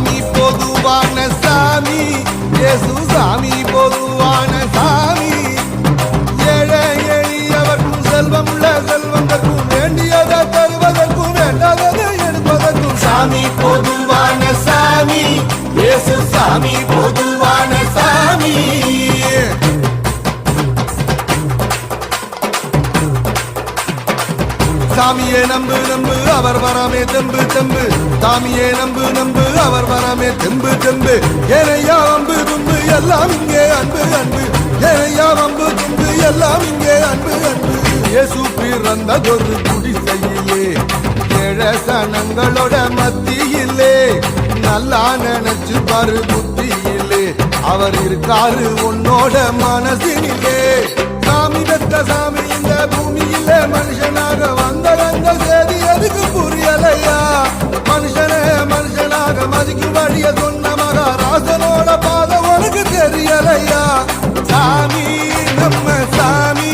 சாமி பொதுவான சாமி. இயேசு சாமி பொதுவான சாமி. ஏழை எளியவர்க்கும் செல்வம் உள்ள செல்வந்தர்க்கும் வேண்டியதை தருவதற்கும் வேண்டாததை எடுப்பதற்கும் சாமி பொதுவான சாமி. இயேசு சாமி பொது சாமியே நம்பு நம்பு அவர் வரமே தெம்பு தெம்பு. சாமியே நம்பு நம்பு அவர் வரமே தெம்பு தெம்பு. ஏனையா அம்பு தும்பு எல்லாம் இங்கே அன்பு அன்பு. ஏனையா அம்பு தும்பு எல்லாம் இங்கே அன்பு அன்பு. இயேசு பிறந்ததொரு குடிசையிலே ஏழசனங்களோட மத்தியிலே நல்லா நினைச்சு பாரு புத்தியிலே. அவர் இருக்காரு உன்னோட மனசினிலே. ஜோதிக்கு வழிய சொன்ன மகாராசனோட பாத உனக்கு தெரியலையா? சாமி நம்ம சாமி.